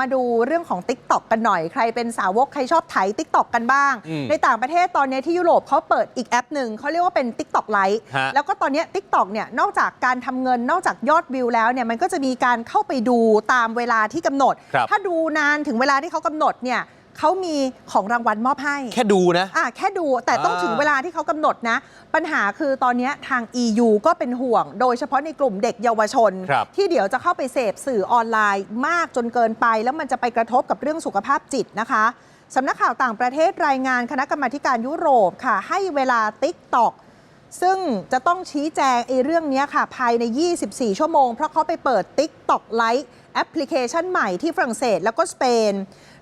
มาดูเรื่องของ Tik t o อกกันหน่อยใครเป็นสาวกใครชอบไถ Tik t o อกกันบ้าง อืมในต่างประเทศตอนนี้ที่ยุโรปเขาเปิดอีกแอปหนึ่งเขาเรียกว่าเป็น Tik t o อกไลท์ฮะแล้วก็ตอนนี้ Tik t o อกเนี่ยนอกจากการทำเงินนอกจากยอดวิวแล้วเนี่ยมันก็จะมีการเข้าไปดูตามเวลาที่กำหนด ครับ ถ้าดูนานถึงเวลาที่เขากำหนดเนี่ย เขามีของรางวัลมอบให้ แค่ดูนะ อะแค่ดูแต่ต้องอ่า ถึงเวลาที่เขากำหนดนะ ปัญหาคือตอนนี้ทาง EU ก็เป็นห่วง โดยเฉพาะในกลุ่มเด็กเยาวชน ครับที่เดี๋ยวจะเข้าไปเสพสื่อออนไลน์มากจนเกินไป แล้วมันจะไปกระทบกับเรื่องสุขภาพจิตนะคะสำนักข่าวต่างประเทศรายงานคณะกรรมาธิการยุโรปค่ะ ให้เวลา TikTok ซึ่งจะต้องชี้แจงไอ้เรื่องเนี้ยค่ะ ภายใน 24 ชั่วโมง เพราะเขาไปเปิด TikTok Lite แอปพลิเคชันใหม่ที่ฝรั่งเศสแล้วก็สเปน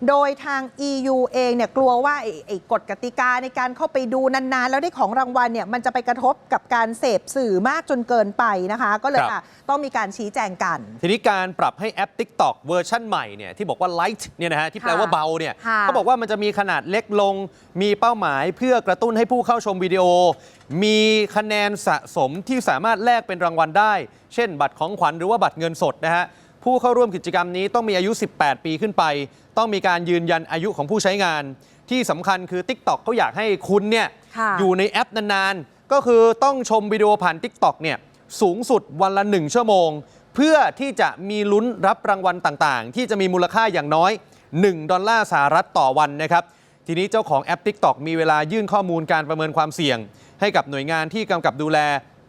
โดยทาง EU เองเนี่ยกลัวว่าไอ้ไอ้กฎกติกาในการเข้าไปดูนานๆ แล้วได้ของรางวัลเนี่ยมันจะไปกระทบกับการเสพสื่อมากจนเกินไปนะคะ ก็เลยครับอะต้องมีการชี้แจงกัน ทีนี้การปรับให้แอป TikTok เวอร์ชันใหม่เนี่ยที่บอกว่า Light เนี่ยนะฮะที่แปลว่าค่ะเบาเนี่ยค่ะเขาบอกว่ามันจะมีขนาดเล็กลง มีเป้าหมายเพื่อกระตุ้นให้ผู้เข้าชมวิดีโอ มีคะแนนสะสมที่สามารถแลกเป็นรางวัลได้ เช่น บัตรของขวัญหรือว่าบัตรเงินสดนะฮะ ผู้เข้าร่วมกิจกรรมนี้ต้องมีอายุ 18 ปีขึ้นไป ต้องมีการยืนยันอายุของผู้ใช้งาน ที่สำคัญคือ TikTok เขาอยากให้คุณเนี่ยค่ะอยู่ในแอปนานๆ ก็คือต้องชมวิดีโอผ่าน TikTok เนี่ยสูงสุดวันละ 1 ชั่วโมง เพื่อที่จะมีลุ้นรับรางวัลต่างๆ ที่จะมีมูลค่าอย่างน้อย 1 ดอลลาร์สหรัฐต่อวันนะครับ ทีนี้เจ้าของแอป TikTok มีเวลายื่นข้อมูลการประเมินความเสี่ยง ให้กับหน่วยงานที่กำกับดูแล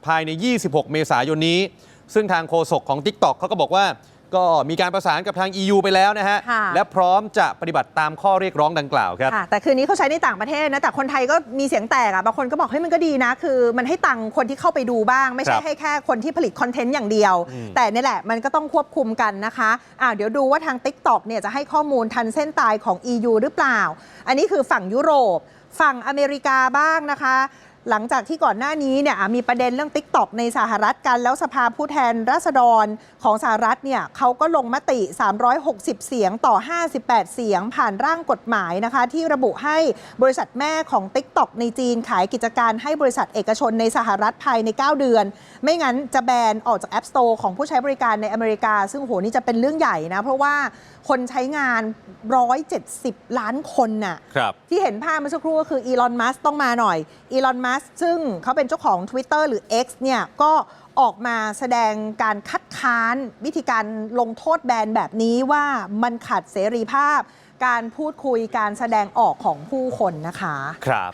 ภายใน 26 เมษายนนี้ ซึ่งทางโฆษกของ TikTok เขาก็บอกว่า ก็มีการประสานกับทาง EU ไปแล้วนะฮะ ค่ะ และพร้อมจะปฏิบัติตามข้อเรียกร้องดังกล่าวครับ ค่ะแต่คืนนี้เขาใช้ในต่างประเทศนะ แต่คนไทยก็มีเสียงแตกอะ บางคนก็บอกเฮ้ยมันก็ดีนะ คือมันให้ตังค์คนที่เข้าไปดูบ้าง ไม่คใช่รับให้แค่คนที่ผลิตคอนเทนต์อย่างเดียว อืมแต่นี่แหละมันก็ต้องควบคุมกันนะคะอ่าเดี๋ยวดูว่าทาง TikTok เนี่ยจะให้ข้อมูลทันเส้นตายของ EU หรือเปล่า อันนี้คือฝั่งยุโรป ฝั่งอเมริกาบ้างนะคะ หลังจากที่ก่อนหน้านี้เนี่ยอะมีประเด็นเรื่อง TikTok ในสหรัฐกัน แล้วสภาผู้แทนราษฎรของสหรัฐเนี่ยเขาก็ลงมติ 360 เสียงต่อ 58 เสียงผ่านร่างกฎหมายนะคะ ที่ระบุให้บริษัทแม่ของ TikTok ในจีนขายกิจการให้บริษัทเอกชนในสหรัฐภายใน 9 เดือน ไม่งั้นจะแบนออกจาก App Store ของผู้ใช้บริการในอเมริกา ซึ่งโหนี่จะเป็นเรื่องใหญ่นะ เพราะว่าคนใช้งาน 170 ล้านคนน่ะครับที่เห็นภาพเมื่อสักครู่ก็คืออีลอนมัสต้องมาหน่อยอีลอนมัสซึ่งเขาเป็นเจ้าของ Twitter หรือ X เนี่ยก็ออกมาแสดงการคัดค้านวิธีการลงโทษแบนแบบนี้ว่ามันขัดเสรีภาพ การพูดคุยการแสดงออกของผู้คนนะคะ ครับ